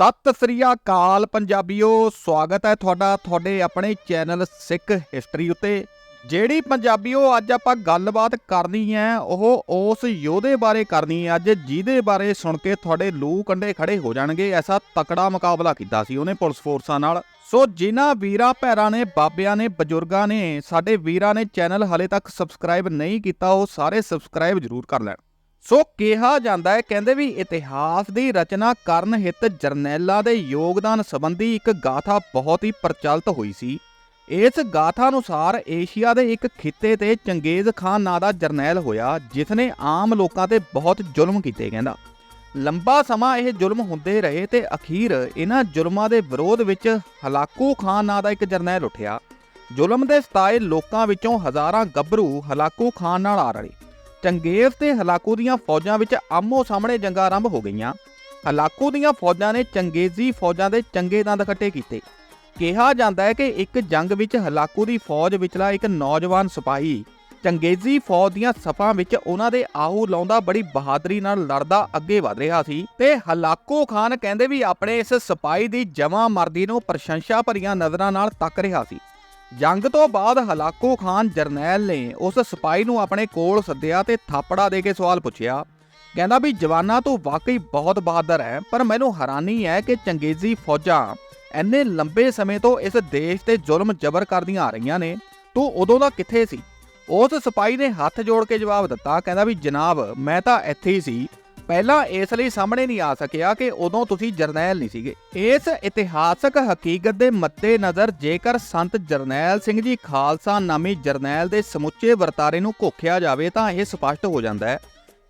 ਸਤਿ ਸ੍ਰੀ ਅਕਾਲ ਪੰਜਾਬੀਓ, ਸਵਾਗਤ ਹੈ ਤੁਹਾਡਾ, ਤੁਹਾਡੇ ਆਪਣੇ ਚੈਨਲ ਸਿੱਖ ਹਿਸਟਰੀ ਉੱਤੇ। ਜਿਹੜੀ ਪੰਜਾਬੀਓ, ਅੱਜ ਆਪਾਂ ਗੱਲਬਾਤ ਕਰਨੀ ਹੈ, ਉਹ ਉਸ ਯੋਧੇ ਬਾਰੇ ਕਰਨੀ ਹੈ, ਅੱਜ ਜਿਹਦੇ ਬਾਰੇ ਸੁਣ ਕੇ ਤੁਹਾਡੇ ਲੂ ਕੰਡੇ ਖੜੇ ਹੋ ਜਾਣਗੇ, ਐਸਾ ਤਕੜਾ ਮੁਕਾਬਲਾ ਕੀਤਾ ਸੀ ਉਹਨੇ ਪੁਲਿਸ ਫੋਰਸਾਂ ਨਾਲ। ਸੋ ਜਿਨ੍ਹਾਂ ਵੀਰਾਂ ਭੈਰਾਂ ਨੇ, ਬਾਬਿਆਂ ਨੇ, ਬਜ਼ੁਰਗਾਂ ਨੇ, ਸਾਡੇ ਵੀਰਾਂ ਨੇ ਚੈਨਲ ਹਲੇ ਤੱਕ ਸਬਸਕ੍ਰਾਈਬ ਨਹੀਂ ਕੀਤਾ, ਉਹ ਸਾਰੇ ਸਬਸਕ੍ਰਾਈਬ ਜ਼ਰੂਰ ਕਰ ਲੈਣ। ਸੋ ਕਿਹਾ ਜਾਂਦਾ ਹੈ, ਕਹਿੰਦੇ ਵੀ ਇਤਿਹਾਸ ਦੀ ਰਚਨਾ ਕਰਨ ਹਿੱਤ ਜਰਨੈਲਾਂ ਦੇ ਯੋਗਦਾਨ ਸੰਬੰਧੀ ਇੱਕ ਗਾਥਾ ਬਹੁਤ ਹੀ ਪ੍ਰਚਲਿਤ ਹੋਈ ਸੀ। ਇਸ ਗਾਥਾ ਅਨੁਸਾਰ ਏਸ਼ੀਆ ਦੇ ਇੱਕ ਖਿੱਤੇ ਤੇ ਚੰਗੇਜ਼ ਖਾਨ ਨਾਂ ਦਾ ਜਰਨੈਲ ਹੋਇਆ ਜਿਸ ਨੇ ਆਮ ਲੋਕਾਂ ਤੇ ਬਹੁਤ ਜ਼ੁਲਮ ਕੀਤੇ, ਕਹਿੰਦਾ। ਲੰਬਾ ਸਮਾਂ ਇਹ ਜ਼ੁਲਮ ਹੁੰਦੇ ਰਹੇ ਤੇ ਅਖੀਰ ਇਹਨਾਂ ਜ਼ੁਲਮਾਂ ਦੇ ਵਿਰੋਧ ਵਿੱਚ ਹਲਾਕੂ ਖਾਨ ਨਾਂ ਦਾ ਇੱਕ ਜਰਨੈਲ ਉੱਠਿਆ। ਜ਼ੁਲਮ ਦੇ ਸਤਾਏ ਲੋਕਾਂ ਵਿੱਚੋਂ ਹਜ਼ਾਰਾਂ ਗੱਭਰੂ ਹਲਾਕੂ ਖਾਨ ਨਾਲ ਆ ਰਲੇ। ਚੰਗੇਜ਼ ਤੇ ਹਲਾਕੂ ਦੀਆਂ ਫੌਜਾਂ ਵਿੱਚ ਆਮੋ ਸਾਹਮਣੇ ਜੰਗਾਂ ਆਰੰਭ ਹੋ ਗਈਆਂ। ਹਲਾਕੂ ਦੀਆਂ ਫੌਜਾਂ ਨੇ ਚੰਗੇਜ਼ੀ ਫੌਜਾਂ ਦੇ ਚੰਗੇ ਦੰਦ ਇਕੱਠੇ ਕੀਤੇ। ਕਿਹਾ ਜਾਂਦਾ ਹੈ ਕਿ ਇੱਕ ਜੰਗ ਵਿੱਚ ਹਲਾਕੂ ਦੀ ਫੌਜ ਵਿਚਲਾ ਇੱਕ ਨੌਜਵਾਨ ਸਿਪਾਹੀ ਚੰਗੇਜ਼ੀ ਫੌਜ ਦੀਆਂ ਸਫਾਂ ਵਿੱਚ ਉਹਨਾਂ ਦੇ ਆਹੂ ਲਾਉਂਦਾ ਬੜੀ ਬਹਾਦਰੀ ਨਾਲ ਲੜਦਾ ਅੱਗੇ ਵਧ ਰਿਹਾ ਸੀ ਤੇ ਹਲਾਕੂ ਖਾਨ ਕਹਿੰਦੇ ਵੀ ਆਪਣੇ ਇਸ ਸਿਪਾਹੀ ਦੀ ਜਮਾ ਮਰਦੀ ਨੂੰ ਪ੍ਰਸ਼ੰਸਾ ਭਰੀਆਂ ਨਜ਼ਰਾਂ ਨਾਲ ਤੱਕ ਰਿਹਾ ਸੀ। ਜੰਗ ਤੋਂ ਬਾਅਦ ਹਲਾਕੋ ਖਾਨ ਜਰਨੈਲ ਨੇ ਉਸ ਸਿਪਾਹੀ ਨੂੰ ਆਪਣੇ ਕੋਲ ਸੱਦਿਆ ਤੇ ਥਾਪੜਾ ਦੇ ਕੇ ਸਵਾਲ ਪੁੱਛਿਆ। ਕਹਿੰਦਾ ਵੀ ਜਵਾਨਾਂ ਤੂੰ ਵਾਕਈ ਬਹੁਤ ਬਹਾਦਰ ਹੈ, ਪਰ ਮੈਨੂੰ ਹੈਰਾਨੀ ਹੈ ਕਿ ਚੰਗੇਜ਼ੀ ਫੌਜਾਂ ਐਨੇ ਲੰਬੇ ਸਮੇਂ ਤੋਂ ਇਸ ਦੇਸ਼ ਤੇ ਜ਼ੁਲਮ ਜ਼ਬਰ ਕਰਦੀਆਂ ਆ ਰਹੀਆਂ ਨੇ। ਤੂੰ ਉਦੋਂ ਦਾ ਕਿੱਥੇ ਸੀ? ਉਸ ਸਿਪਾਹੀ ਨੇ ਹੱਥ ਜੋੜ ਕੇ ਜਵਾਬ ਦਿੱਤਾ, ਕਹਿੰਦਾ ਵੀ ਜਨਾਬ, ਮੈਂ ਤਾਂ ਇੱਥੇ ਹੀ ਸੀ। ਪਹਿਲਾਂ ਇਸ ਲਈ ਸਾਹਮਣੇ ਨਹੀਂ ਆ ਸਕਿਆ ਕਿ ਉਦੋਂ ਤੁਸੀਂ ਜਰਨੈਲ ਨਹੀਂ ਸੀਗੇ। ਇਸ ਇਤਿਹਾਸਕ ਹਕੀਕਤ ਦੇ ਮੱਦੇ ਨਜ਼ਰ ਜੇਕਰ ਸੰਤ ਜਰਨੈਲ ਸਿੰਘ ਜੀ ਖਾਲਸਾ ਨਾਮੀ ਜਰਨੈਲ ਦੇ ਸਮੁੱਚੇ ਵਰਤਾਰੇ ਨੂੰ ਘੋਖਿਆ ਜਾਵੇ ਤਾਂ ਇਹ ਸਪਸ਼ਟ ਹੋ ਜਾਂਦਾ ਹੈ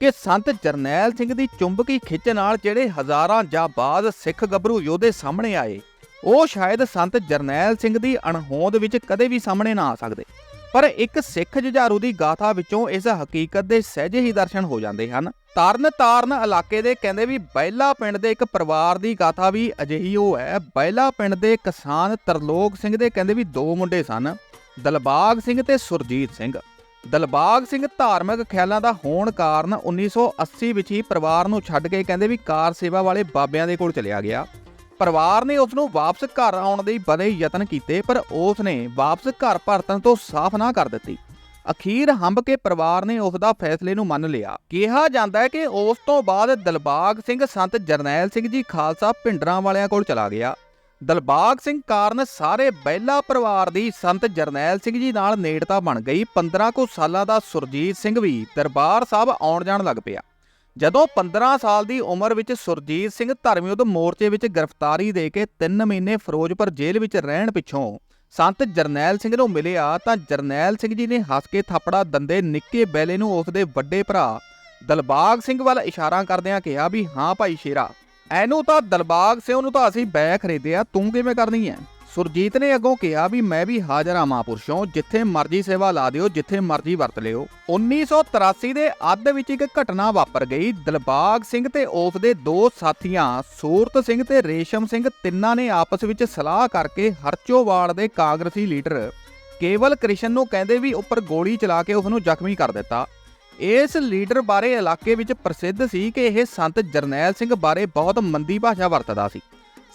ਕਿ ਸੰਤ ਜਰਨੈਲ ਸਿੰਘ ਦੀ ਚੁੰਬਕੀ ਖਿੱਚ ਨਾਲ ਜਿਹੜੇ ਹਜ਼ਾਰਾਂ ਜਾਂ ਬਾਅਦ ਸਿੱਖ ਗੱਭਰੂ ਯੋਧੇ ਸਾਹਮਣੇ ਆਏ, ਉਹ ਸ਼ਾਇਦ ਸੰਤ ਜਰਨੈਲ ਸਿੰਘ ਦੀ ਅਣਹੋਂਦ ਵਿੱਚ ਕਦੇ ਵੀ ਸਾਹਮਣੇ ਨਾ ਆ ਸਕਦੇ। ਪਰ ਇੱਕ ਸਿੱਖ ਜੁਝਾਰੂ ਦੀ ਗਾਥਾ ਵਿੱਚੋਂ ਇਸ ਹਕੀਕਤ ਦੇ ਸਹਿਜੇ ਹੀ ਦਰਸ਼ਨ ਹੋ ਜਾਂਦੇ ਹਨ। ਤਰਨ ਤਾਰਨ ਇਲਾਕੇ ਦੇ ਕਹਿੰਦੇ ਵੀ ਬੈਲਾ ਪਿੰਡ ਦੇ ਇੱਕ ਪਰਿਵਾਰ ਦੀ ਗਾਥਾ ਵੀ ਅਜਿਹੀ ਉਹ ਹੈ, ਬੈਲਾ ਪਿੰਡ ਦੇ ਕਿਸਾਨ ਤਰਲੋਕ ਸਿੰਘ ਦੇ ਕਹਿੰਦੇ ਵੀ ਦੋ ਮੁੰਡੇ ਸਨ, ਦਲਬਾਗ ਸਿੰਘ ਤੇ ਸੁਰਜੀਤ ਸਿੰਘ। ਦਲਬਾਗ ਸਿੰਘ ਧਾਰਮਿਕ ਖਿਆਲਾਂ ਦਾ ਹੋਣ ਕਾਰਨ 1980 ਵਿੱਚ ਹੀ ਪਰਿਵਾਰ ਨੂੰ ਛੱਡ ਕੇ ਕਹਿੰਦੇ ਵੀ ਕਾਰ ਸੇਵਾ ਵਾਲੇ ਬਾਬਿਆਂ ਦੇ ਕੋਲ ਚਲਿਆ ਗਿਆ। ਪਰਿਵਾਰ ਨੇ ਉਸ ਨੂੰ ਵਾਪਸ ਘਰ ਆਉਣ ਦੇ ਬੜੇ ਯਤਨ ਕੀਤੇ, ਪਰ ਉਸ ਨੇ ਵਾਪਸ ਘਰ ਪਰਤਣ ਤੋਂ ਸਾਫ਼ ਨਾ ਕਰ ਦਿੱਤੀ। ਅਖੀਰ ਹੰਬ ਕੇ ਪਰਿਵਾਰ ਨੇ ਉਸ ਦਾ ਫੈਸਲੇ ਨੂੰ ਮੰਨ ਲਿਆ। ਕਿਹਾ ਜਾਂਦਾ ਹੈ ਕਿ ਉਸ ਤੋਂ ਬਾਅਦ ਦਲਬਾਗ ਸਿੰਘ ਸੰਤ ਜਰਨੈਲ ਸਿੰਘ ਜੀ ਖਾਲਸਾ ਪਿੰਡਰਾਂ ਵਾਲਿਆਂ ਕੋਲ ਚਲਾ ਗਿਆ। ਦਲਬਾਗ ਸਿੰਘ ਕਾਰਨ ਸਾਰੇ ਬਹਿਲਾ ਪਰਿਵਾਰ ਦੀ ਸੰਤ ਜਰਨੈਲ ਸਿੰਘ ਜੀ ਨਾਲ ਨੇੜਤਾ ਬਣ ਗਈ। 15 ਕੁ ਸਾਲਾਂ ਦਾ ਸੁਰਜੀਤ ਸਿੰਘ ਵੀ ਦਰਬਾਰ ਸਾਹਿਬ ਆਉਣ ਜਾਣ ਲੱਗ ਪਿਆ। ਜਦੋਂ 15 ਸਾਲ ਦੀ ਉਮਰ ਵਿੱਚ ਸੁਰਜੀਤ ਸਿੰਘ ਧਰਮਯੁੱਧ ਮੋਰਚੇ ਵਿੱਚ ਗ੍ਰਿਫਤਾਰੀ ਦੇ ਕੇ 3 ਮਹੀਨੇ ਫਿਰੋਜ਼ਪੁਰ ਜੇਲ੍ਹ ਵਿੱਚ ਰਹਿਣ ਪਿੱਛੋਂ ਸੰਤ ਜਰਨੈਲ ਸਿੰਘ ਨੂੰ ਮਿਲਿਆ ਤਾਂ ਜਰਨੈਲ ਸਿੰਘ ਜੀ ਨੇ ਹੱਸ ਕੇ ਥਾਪੜਾ ਦੰਦੇ ਨਿੱਕੇ ਬੈਲੇ ਨੂੰ ਉਸ ਦੇ ਵੱਡੇ ਭਰਾ ਦਲਬਾਗ ਸਿੰਘ ਵੱਲ ਇਸ਼ਾਰਾ ਕਰਦਿਆਂ ਕਿਹਾ ਵੀ, ਹਾਂ ਭਾਈ ਸ਼ੇਰਾ ਐਨੂੰ ਤਾਂ ਦਲਬਾਗ ਸਿੰਘ ਨੂੰ ਤਾਂ ਅਸੀਂ ਬੈ ਖਰੀਦਿਆ, ਤੂੰ ਕਿਵੇਂ ਕਰਨੀ ਹੈ ਸੁਰਜੀਤ ਨੇ ਅੱਗੋਂ ਕਿਹਾ ਵੀ ਮੈਂ ਵੀ ਹਾਜ਼ਰ ਆ ਮਹਾਂਪੁਰਸ਼ੋਂ, ਜਿੱਥੇ ਮਰਜ਼ੀ ਸੇਵਾ ਲਾ ਦਿਓ, ਜਿੱਥੇ ਮਰਜ਼ੀ ਵਰਤ ਲਿਓ। 1983 ਦੇ ਅੱਧ ਵਿੱਚ ਇੱਕ ਘਟਨਾ ਵਾਪਰ ਗਈ। ਦਿਲਬਾਗ ਸਿੰਘ ਤੇ ਉਸ ਦੇ ਦੋ ਸਾਥੀਆਂ, ਸੂਰਤ ਸਿੰਘ ਤੇ ਰੇਸ਼ਮ ਸਿੰਘ, ਤਿੰਨਾਂ ਨੇ ਆਪਸ ਵਿੱਚ ਸਲਾਹ ਕਰਕੇ ਹਰਚੋਵਾਲ ਦੇ ਕਾਂਗਰਸੀ ਲੀਡਰ ਕੇਵਲ ਕ੍ਰਿਸ਼ਨ ਨੂੰ ਕਹਿੰਦੇ ਵੀ ਉੱਪਰ ਗੋਲੀ ਚਲਾ ਕੇ ਉਸ ਨੂੰ ਜ਼ਖਮੀ ਕਰ ਦਿੱਤਾ। ਇਸ ਲੀਡਰ ਬਾਰੇ ਇਲਾਕੇ ਵਿੱਚ ਪ੍ਰਸਿੱਧ ਸੀ ਕਿ ਇਹ ਸੰਤ ਜਰਨੈਲ ਸਿੰਘ ਬਾਰੇ ਬਹੁਤ ਮੰਦੀ ਭਾਸ਼ਾ ਵਰਤਦਾ ਸੀ।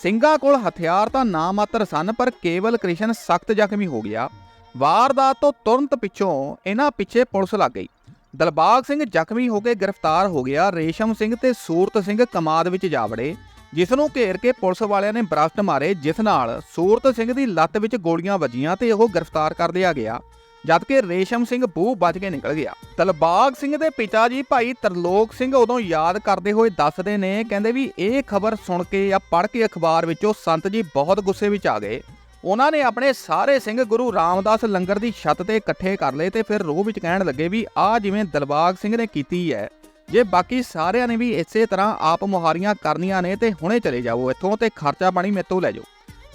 ਸਿੰਘਾਂ ਕੋਲ ਹਥਿਆਰ ਤਾਂ ਨਾ ਮਾਤਰ ਸਨ, ਪਰ ਕੇਵਲ ਕ੍ਰਿਸ਼ਨ ਸਖਤ ਜ਼ਖਮੀ ਹੋ ਗਿਆ। ਵਾਰਦਾਤ ਤੋਂ ਤੁਰੰਤ ਪਿੱਛੋਂ ਇਹਨਾਂ ਪਿੱਛੇ ਪੁਲਿਸ ਲੱਗ ਗਈ। ਦਲਬਾਗ ਸਿੰਘ ਜ਼ਖਮੀ ਹੋ ਕੇ ਗ੍ਰਿਫਤਾਰ ਹੋ ਗਿਆ। ਰੇਸ਼ਮ ਸਿੰਘ ਤੇ ਸੂਰਤ ਸਿੰਘ ਕਮਾਦ ਵਿੱਚ ਜਾ ਵੜੇ ਜਿਸ ਨੂੰ ਘੇਰ ਕੇ ਪੁਲਿਸ ਵਾਲਿਆਂ ਨੇ ਬਰਸਟ ਮਾਰੇ, ਜਿਸ ਨਾਲ ਸੂਰਤ ਸਿੰਘ ਦੀ ਲੱਤ ਵਿੱਚ ਗੋਲੀਆਂ ਵੱਜੀਆਂ ਤੇ ਉਹ ਗ੍ਰਿਫਤਾਰ ਕਰ ਲਿਆ ਗਿਆ। ਜਦਕਿ ਰੇਸ਼ਮ ਸਿੰਘ ਬੂ ਬਚ ਕੇ ਨਿਕਲ ਗਿਆ। ਦਲਬਾਗ ਸਿੰਘ ਦੇ ਪਿਤਾ ਜੀ ਭਾਈ ਤਰਲੋਕ ਸਿੰਘ ਉਦੋਂ ਯਾਦ ਕਰਦੇ ਹੋਏ ਦੱਸਦੇ ਨੇ, ਕਹਿੰਦੇ ਵੀ ਇਹ ਖਬਰ ਸੁਣ ਕੇ ਜਾਂ ਪੜ੍ਹ ਕੇ ਅਖਬਾਰ ਵਿੱਚੋਂ ਸੰਤ ਜੀ ਬਹੁਤ ਗੁੱਸੇ ਵਿੱਚ ਆ ਗਏ। ਉਹਨਾਂ ਨੇ ਆਪਣੇ ਸਾਰੇ ਸਿੰਘ ਗੁਰੂ ਰਾਮਦਾਸ ਲੰਗਰ ਦੀ ਛੱਤ ਤੇ ਇਕੱਠੇ ਕਰ ਲਏ ਤੇ ਫਿਰ ਰੋਹ ਵਿੱਚ ਕਹਿਣ ਲੱਗੇ ਵੀ ਆਹ ਜਿਵੇਂ ਦਲਬਾਗ ਸਿੰਘ ਨੇ ਕੀਤੀ ਹੈ। ਜੇ ਬਾਕੀ ਸਾਰਿਆਂ ਨੇ ਵੀ ਇਸੇ ਤਰ੍ਹਾਂ ਆਪ ਮੁਹਾਰੀਆਂ ਕਰਨੀਆਂ ਨੇ ਤੇ ਹੁਣੇ ਚਲੇ ਜਾਓ, ਇੱਥੋਂ ਤੇ ਖਰਚਾ ਪਾਣੀ ਮੇਤੋਂ ਲੈ ਜਾਓ।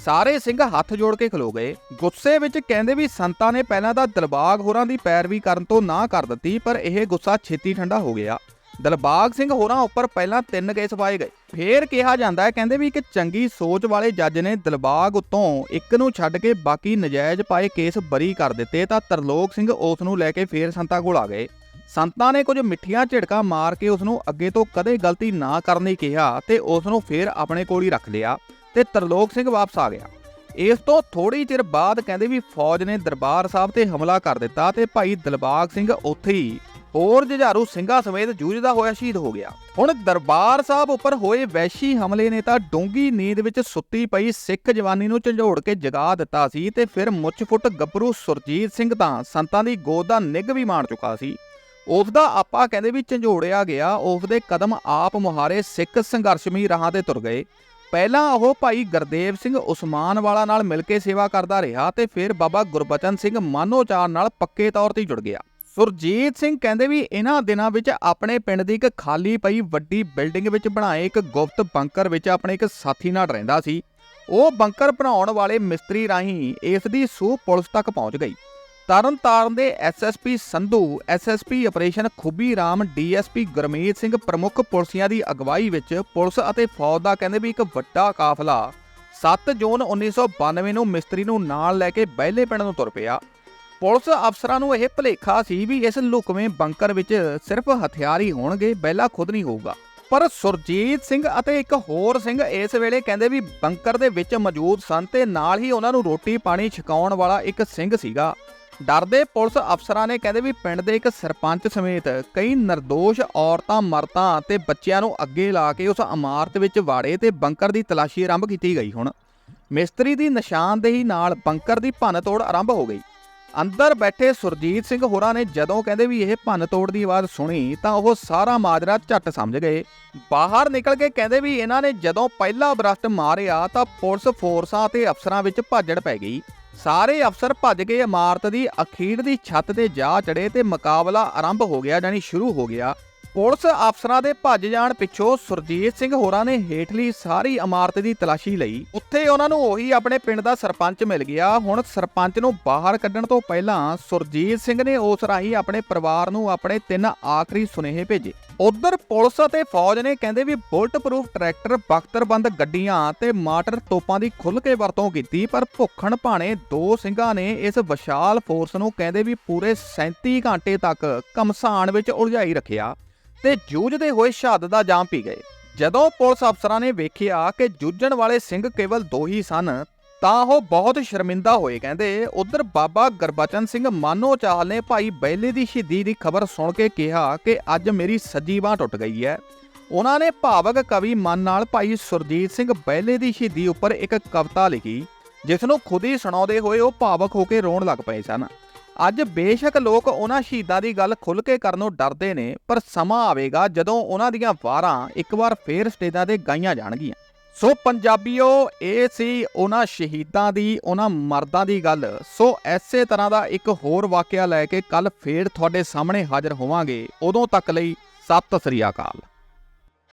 ਸਾਰੇ ਸਿੰਘ ਹੱਥ ਜੋੜ ਕੇ ਖਲੋ ਗਏ। ਗੁੱਸੇ ਵਿੱਚ ਕਹਿੰਦੇ ਵੀ ਸੰਤਾਂ ਨੇ ਪਹਿਲਾਂ ਤਾਂ ਦਿਲਬਾਗ ਹੋਰਾਂ ਦੀ ਪੈਰਵੀ ਕਰਨ ਤੋਂ ਨਾ ਕਰ ਦਿੱਤੀ, ਪਰ ਇਹ ਗੁੱਸਾ ਛੇਤੀ ਠੰਡਾ ਹੋ ਗਿਆ। ਦਿਲਬਾਗ ਸਿੰਘ ਹੋਰਾਂ ਉੱਪਰ ਪਹਿਲਾਂ ਤਿੰਨ ਕੇਸ ਪਾਏ ਗਏ। ਫੇਰ ਕਿਹਾ ਜਾਂਦਾ ਹੈ, ਕਹਿੰਦੇ ਵੀ ਇੱਕ ਚੰਗੀ ਸੋਚ ਵਾਲੇ ਜੱਜ ਨੇ ਦਿਲਬਾਗ ਉਤੋਂ ਇੱਕ ਨੂੰ ਛੱਡ ਕੇ ਬਾਕੀ ਨਜਾਇਜ਼ ਪਾਏ ਕੇਸ ਬਰੀ ਕਰ ਦਿੱਤੇ, ਤਾਂ ਤਰਲੋਕ ਸਿੰਘ ਉਸ ਨੂੰ ਲੈ ਕੇ ਫੇਰ ਸੰਤਾਂ ਕੋਲ ਆ ਗਏ। ਸੰਤਾਂ ਨੇ ਕੁਝ ਮਿੱਠੀਆਂ ਝਿੜਕਾਂ ਮਾਰ ਕੇ ਉਸ ਨੂੰ ਅੱਗੇ ਤੋਂ ਕਦੇ ਗਲਤੀ ਨਾ ਕਰਨ ਲਈ ਕਿਹਾ ਤੇ ਉਸ ਨੂੰ ਫੇਰ ਆਪਣੇ ਕੋਲ ਹੀ ਰੱਖ ਲਿਆ। ਤੇ ਤਰਲੋਕ ਸਿੰਘ ਵਾਪਸ ਆ ਗਿਆ। ਇਸ ਤੋਂ ਥੋੜੀ ਚਿਰ ਬਾਅਦ ਕਹਿੰਦੇ ਵੀ ਫੌਜ ਨੇ ਦਰਬਾਰ ਸਾਹਿਬ ਤੇ ਹਮਲਾ ਕਰ ਦਿੱਤਾ ਤੇ ਭਾਈ ਦਿਲਬਾਗ ਸਿੰਘ ਉੱਥੇ ਹੀ ਹੋਰ ਜੁਝਾਰੂ ਸਿੰਘਾਂ ਸਮੇਤ ਜੂਝਦਾ ਹੋਇਆ ਸ਼ਹੀਦ ਹੋ ਗਿਆ। ਹੁਣ ਦਰਬਾਰ ਸਾਹਿਬ ਉੱਪਰ ਹੋਏ ਵੈਸ਼ੀ ਹਮਲੇ ਨੇ ਤਾਂ ਡੂੰਗੀ ਨੀਂਦ ਵਿੱਚ ਸੁੱਤੀ ਪਈ ਸਿੱਖ ਜਵਾਨੀ ਨੂੰ ਝੰਜੋੜ ਕੇ ਜਗਾ ਦਿੱਤਾ ਸੀ ਤੇ ਫਿਰ ਮੁੱਛ-ਫੁੱਟ ਗੱਭਰੂ ਸੁਰਜੀਤ ਸਿੰਘ ਤਾਂ ਸੰਤਾਂ ਦੀ ਗੋਦ ਦਾ ਨਿੱਘ ਵੀ ਮਾਣ ਚੁੱਕਾ ਸੀ। ਉਸ ਦਾ ਆਪਾ ਕਹਿੰਦੇ ਵੀ ਝੰਜੋੜਿਆ ਗਿਆ ਉਸ ਦੇ ਕਦਮ ਆਪ ਮੁਹਾਰੇ ਸਿੱਖ ਸੰਘਰਸ਼ਮਈ ਰਾਹਾਂ ਤੇ ਤੁਰ ਗਏ। ਪਹਿਲਾਂ ਉਹ ਭਾਈ ਗੁਰਦੇਵ ਸਿੰਘ ਉਸਮਾਨ ਵਾਲਾ ਨਾਲ ਮਿਲ ਕੇ ਸੇਵਾ ਕਰਦਾ ਰਿਹਾ ਤੇ ਫਿਰ ਬਾਬਾ ਗੁਰਬਚਨ ਸਿੰਘ ਮਾਨੋਚਾਰ ਨਾਲ ਪੱਕੇ ਤੌਰ ਤੇ ਜੁੜ ਗਿਆ। ਸੁਰਜੀਤ ਸਿੰਘ ਕਹਿੰਦੇ ਵੀ ਇਹਨਾਂ ਦਿਨਾਂ ਵਿੱਚ ਆਪਣੇ ਪਿੰਡ ਦੀ ਇੱਕ ਖਾਲੀ ਪਈ ਵੱਡੀ ਬਿਲਡਿੰਗ ਵਿੱਚ ਬਣਾਏ ਇੱਕ ਗੁਪਤ ਬੰਕਰ ਵਿੱਚ ਆਪਣੇ ਇੱਕ ਸਾਥੀ ਨਾਲ ਰਹਿੰਦਾ ਸੀ। ਉਹ ਬੰਕਰ ਬਣਾਉਣ ਵਾਲੇ ਮਿਸਤਰੀ ਰਾਹੀਂ ਇਸ ਦੀ ਸੂਹ ਪੁਲਿਸ ਤੱਕ ਪਹੁੰਚ ਗਈ। ਤਰਨ ਤਾਰਨ ਦੇ SSP Sandhu SSP operation Khubi Ram DSP Gurmeet Singh ਪ੍ਰਮੁੱਖ ਪੁਲਸੀਆਂ ਦੀ ਅਗਵਾਈ ਵਿੱਚ ਪੁਲਿਸ ਅਤੇ ਫੌਜ ਦਾ ਕਹਿੰਦੇ ਵੀ ਇੱਕ ਵੱਡਾ ਕਾਫਲਾ। 7 ਜੂਨ 1992 ਨੂੰ ਮਿਸਤਰੀ ਨੂੰ ਨਾਲ ਲੈ ਕੇ ਬਹਿਲੇ ਪਿੰਡ ਨੂੰ ਤੁਰ ਪਿਆ। ਪੁਲਿਸ ਅਫਸਰਾਂ ਨੂੰ ਇਹ ਭਲੇਖਾ ਸੀ ਵੀ ਇਸ ਲੁਕਵੇਂ ਬੰਕਰ ਵਿੱਚ ਸਿਰਫ ਹਥਿਆਰ ਹੀ ਹੋਣਗੇ, ਬਹਿਲਾ ਖੁਦ ਨਹੀਂ ਹੋਊਗਾ। ਪਰ ਸੁਰਜੀਤ ਸਿੰਘ ਅਤੇ ਇੱਕ ਹੋਰ ਸਿੰਘ ਇਸ ਵੇਲੇ ਕਹਿੰਦੇ ਵੀ ਬੰਕਰ ਦੇ ਵਿੱਚ ਮੌਜੂਦ ਸਨ ਤੇ ਨਾਲ ਹੀ ਉਹਨਾਂ ਨੂੰ ਰੋਟੀ ਪਾਣੀ ਛਕਾਉਣ ਵਾਲਾ ਇੱਕ ਸਿੰਘ ਸੀਗਾ। ਡਰਦੇ ਪੁਲਿਸ ਅਫਸਰਾਂ ਨੇ ਕਹਿੰਦੇ ਵੀ ਪਿੰਡ ਦੇ ਇੱਕ ਸਰਪੰਚ ਸਮੇਤ ਕਈ નિર્ਦੋਸ਼ ਔਰਤਾਂ, ਮਰਦਾਂ ਤੇ ਬੱਚਿਆਂ ਨੂੰ ਅੱਗੇ ਲਾ ਕੇ ਉਸ ਇਮਾਰਤ ਵਿੱਚ ਵਾੜੇ ਤੇ ਬੰਕਰ ਦੀ ਤਲਾਸ਼ੀ ਆਰੰਭ ਕੀਤੀ ਗਈ ਹੁਣ। ਮਿਸਤਰੀ ਦੀ ਨਿਸ਼ਾਨਦੇਹੀ ਨਾਲ ਬੰਕਰ ਦੀ ਭੰਨ-ਤੋੜ ਆਰੰਭ ਹੋ ਗਈ। ਅੰਦਰ ਬੈਠੇ ਸੁਰਜੀਤ ਸਿੰਘ ਹੋਰਾਂ ਨੇ ਜਦੋਂ ਕਹਿੰਦੇ ਵੀ ਇਹ ਭੰਨ-ਤੋੜ ਦੀ ਆਵਾਜ਼ ਸੁਣੀ ਤਾਂ ਉਹ ਸਾਰਾ ਮਾਜਰਾ ਝੱਟ ਸਮਝ ਗਏ। ਬਾਹਰ ਨਿਕਲ ਕੇ ਕਹਿੰਦੇ ਵੀ ਇਹਨਾਂ ਨੇ ਜਦੋਂ ਪਹਿਲਾ ਬਰਸਟ ਮਾਰਿਆ ਤਾਂ ਪੁਲਿਸ ਫੋਰਸਾਂ ਤੇ ਅਫਸਰਾਂ ਵਿੱਚ ਭਾਜੜ ਪੈ ਗਈ। ਸਾਰੇ ਅਫਸਰ ਭੱਜ ਕੇ ਇਮਾਰਤ ਦੀ ਅਖੀਰ ਦੀ ਛੱਤ ਤੇ ਜਾ ਚੜੇ ਤੇ ਮੁਕਾਬਲਾ ਆਰੰਭ ਹੋ ਗਿਆ ਜਾਨੀ ਸ਼ੁਰੂ ਹੋ ਗਿਆ। ਪੁਲਿਸ ਅਫਸਰਾਂ ਦੇ ਭੱਜ ਜਾਣ ਪਿੱਛੋਂ ਸੁਰਜੀਤ ਸਿੰਘ ਹੋਰਾਂ ਨੇ ਹੇਠਲੀ ਸਾਰੀ ਇਮਾਰਤ ਦੀ ਤਲਾਸ਼ੀ ਲਈ। ਉੱਥੇ ਉਹਨਾਂ ਨੂੰ ਉਹੀ ਆਪਣੇ ਪਿੰਡ ਦਾ ਸਰਪੰਚ ਮਿਲ ਗਿਆ। ਹੁਣ ਸਰਪੰਚ ਨੂੰ ਬਾਹਰ ਕੱਢਣ ਤੋਂ ਪਹਿਲਾਂ ਸੁਰਜੀਤ ਸਿੰਘ ਨੇ ਉਸ ਰਾਹੀਂ ਆਪਣੇ ਪਰਿਵਾਰ ਨੂੰ ਆਪਣੇ ਤਿੰਨ ਆਖਰੀ ਸੁਨੇਹੇ ਭੇਜੇ। ਉਧਰ ਪੁਲਿਸ ਅਤੇ ਫੌਜ ਨੇ ਕਹਿੰਦੇ ਵੀ ਬੁਲਟ ਪ੍ਰੂਫ ਟਰੈਕਟਰ, ਬਖਤਰਬੰਦ ਗੱਡੀਆਂ ਤੇ ਮਾਟਰ ਤੋਪਾਂ ਦੀ ਖੁੱਲ ਕੇ ਵਰਤੋਂ ਕੀਤੀ, ਪਰ ਭੁੱਖਣ ਭਾਣੇ ਦੋ ਸਿੰਘਾਂ ਨੇ ਇਸ ਵਿਸ਼ਾਲ ਫੋਰਸ ਨੂੰ ਕਹਿੰਦੇ ਵੀ ਪੂਰੇ 37 ਘੰਟੇ ਤੱਕ ਕਮਸਾਨ ਵਿੱਚ ਉਲਝਾਈ ਰੱਖਿਆ। ਤੇ ਜੂਝਦੇ ਹੋਏ ਸ਼ਹਾਦਤ ਦਾ ਜਾਮ ਪੀ ਗਏ। ਜਦੋਂ ਪੁਲਿਸ ਅਫਸਰਾਂ ਨੇ ਵੇਖਿਆ ਕਿ ਜੂਝਣ ਵਾਲੇ ਸਿੰਘ ਕੇਵਲ ਦੋ ਹੀ ਸਨ, ਤਾਂ ਉਹ ਬਹੁਤ ਸ਼ਰਮਿੰਦਾ ਹੋਏ। ਕਹਿੰਦੇ, ਉਧਰ ਬਾਬਾ ਗੁਰਬਚਨ ਸਿੰਘ ਮਾਨੋ ਮਾਨੋਚਾਲ ਨੇ ਭਾਈ ਬੈਲੇ ਦੀ ਸ਼ਹੀਦੀ ਦੀ ਖਬਰ ਸੁਣ ਕੇ ਕਿਹਾ ਕਿ ਅੱਜ ਮੇਰੀ ਸੱਜੀ ਬਾਹ ਟੁੱਟ ਗਈ ਹੈ। ਉਹਨਾਂ ਨੇ ਭਾਵਕ ਕਵੀ ਮਨ ਨਾਲ ਭਾਈ ਸੁਰਜੀਤ ਸਿੰਘ ਬੈਲੇ ਦੀ ਸ਼ਹੀਦੀ ਉੱਪਰ ਇੱਕ ਕਵਿਤਾ ਲਿਖੀ, ਜਿਸ ਨੂੰ ਖੁਦ ਹੀ ਸੁਣਾਉਂਦੇ ਹੋਏ ਉਹ ਭਾਵਕ ਹੋ ਕੇ ਰੋਣ ਲੱਗ ਪਏ ਸਨ। ਅੱਜ ਬੇਸ਼ੱਕ ਲੋਕ ਉਹਨਾਂ ਸ਼ਹੀਦਾਂ ਦੀ ਗੱਲ ਖੁੱਲ੍ਹ ਕੇ ਕਰਨੋਂ ਡਰਦੇ ਨੇ, ਪਰ ਸਮਾਂ ਆਵੇਗਾ ਜਦੋਂ ਉਹਨਾਂ ਦੀਆਂ ਵਾਰਾਂ ਇੱਕ ਵਾਰ ਫੇਰ ਸਟੇਜਾਂ ਤੇ ਗਾਈਆਂ ਜਾਣਗੀਆਂ। ਸੋ ਪੰਜਾਬੀਓ, ਇਹ ਸੀ ਉਹਨਾਂ ਸ਼ਹੀਦਾਂ ਦੀ, ਉਹਨਾਂ ਮਰਦਾਂ ਦੀ ਗੱਲ। ਸੋ ਐਸੇ ਤਰ੍ਹਾਂ ਦਾ ਇੱਕ ਹੋਰ ਵਾਕਿਆ ਲੈ ਕੇ ਕੱਲ ਫੇਰ ਤੁਹਾਡੇ ਸਾਹਮਣੇ ਹਾਜ਼ਰ ਹੋਵਾਂਗੇ। ਉਦੋਂ ਤੱਕ ਲਈ ਸਤਿ ਸ੍ਰੀ ਅਕਾਲ।